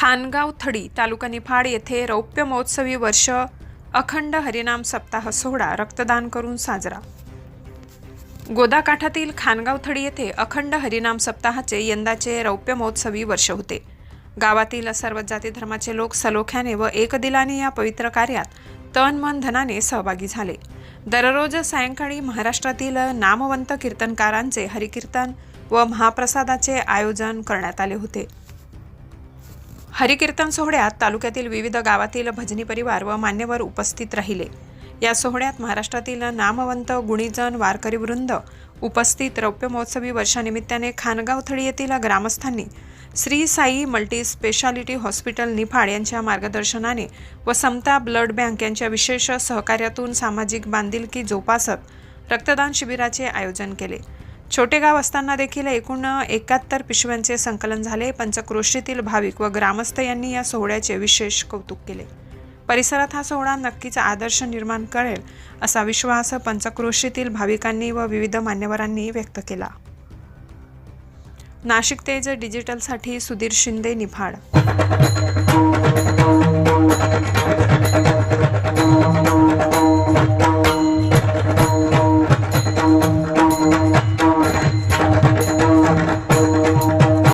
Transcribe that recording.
खानगाव थडी तालुका निफाड येथे रौप्य महोत्सवी वर्ष अखंड हरिनाम सप्ताह सोहळा रक्तदान करून साजरा. गोदाकाठातील खानगाव थडी येथे अखंड हरिनाम सप्ताहाचे यंदाचे रौप्य महोत्सवी वर्ष होते. गावातील सर्व जाती धर्माचे लोक सलोख्याने व एकदिलाने या पवित्र कार्यात तन मन धनाने सहभागी झाले. दररोज सायंकाळी महाराष्ट्रातील नामवंत कीर्तनकारांचे हरिकीर्तन व महाप्रसादाचे आयोजन करण्यात आले होते. हरिकीर्तन सोहळ्यात तालुक्यातील विविध गावातील भजनी परिवार व मान्यवर उपस्थित राहिले. या सोहळ्यात महाराष्ट्रातील नामवंत गुणीजन वारकरी वृंद उपस्थित रौप्य महोत्सवी वर्षानिमित्ताने खानगाव थळी येथील ग्रामस्थांनी Shri Sai multi speciality hospital Niphad यांच्या मार्गदर्शनाने व समता ब्लड बँक यांच्या विशेष सहकार्यातून सामाजिक बांधिलकी जोपासत रक्तदान शिबिराचे आयोजन केले. छोटे गाव असताना देखील एकूण एकाहत्तर पिशव्यांचे संकलन झाले. पंचक्रोशीतील भाविक व ग्रामस्थ यांनी या सोहळ्याचे विशेष कौतुक केले. परिसरात हा सोहळा नक्कीच आदर्श निर्माण करेल असा विश्वास पंचक्रोशीतील भाविकांनी व विविध मान्यवरांनी व्यक्त केला. नाशिक तेज डिजिटलसाठी सुधीर शिंदे निफाड